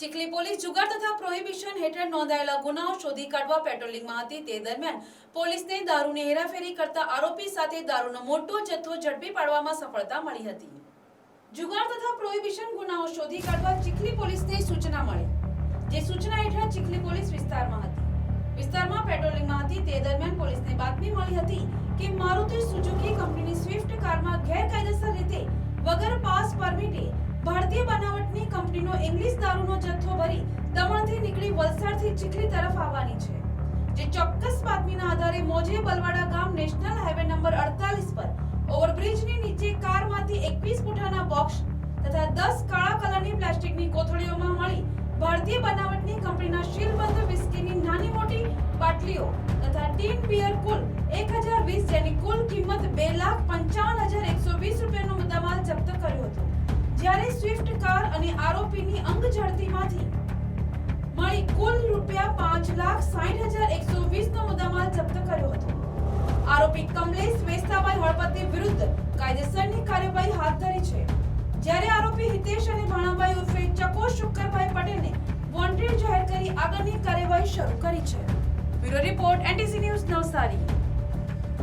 Chikhli police જુગાર તથા prohibition હેઠળ નોંધાયેલા ગુનાઓ શોધી કાઢવા પેટ્રોલિંગમાં હતી. તે દરમિયાન પોલીસને દારૂની હેરાફેરી કરતા આરોપી સાથે દારૂનો મોટો જથ્થો ઝડપી પાડવામાં સફળતા મળી હતી. જુગાર તથા પ્રોહિબિશન ગુનાઓ શોધી કાઢવા ચીખલી પોલીસને સૂચના મળી, જે સૂચના હેઠળ ચીખલી પોલીસ વિસ્તારમાં હતી. વિસ્તારમાં પેટ્રોલિંગમાં હતી. તે દરમિયાન પોલીસને બાતમી મળી હતી કે મારુતિ સુઝુકી કંપનીનો ઇંગ્લિશ દારૂનો જથ્થો ભરી દમણથી નીકળી વલસાડથી ચીખલી તરફ આવવાની છે, જે ચોક્કસ બાતમીના આધારે મોજે બલવાડા ગામ નેશનલ હાઈવે નંબર 48 પર ઓવરબ્રિજની નીચે કારમાંથી 21 ફૂટાના બોક્સ તથા 10 કાળા કલરની પ્લાસ્ટિકની કોથળીઓમાં મળી ભારતીય બનાવટની કંપનીના શીલબંધ વિસ્કીની નાની મોટી બાટલીઓ તથા ટીન બિયર કુલ 1020 સ્વિફ્ટ કાર અને આરોપીની અંગ ઝડતીમાંથી મળી કુલ રૂપિયા પાંચ લાખ સાઠ હજાર એકસો વીસ નો મુદ્દામાલ જપ્ત કર્યો હતો. આરોપી કમલેશ વેસ્તાભાઈ હળપતિ વિરુદ્ધ કાયદેસરની કાર્યવાહી હાથ ધરી છે. જ્યારે આરોપી હિતેશ અને ભાણાભાઈ ઉર્ફે ચકો શુક્કરભાઈ પટેલને વોન્ટેડ જાહેર કરી આગળની કાર્યવાહી શરૂ કરી છે. Bureau report NTC news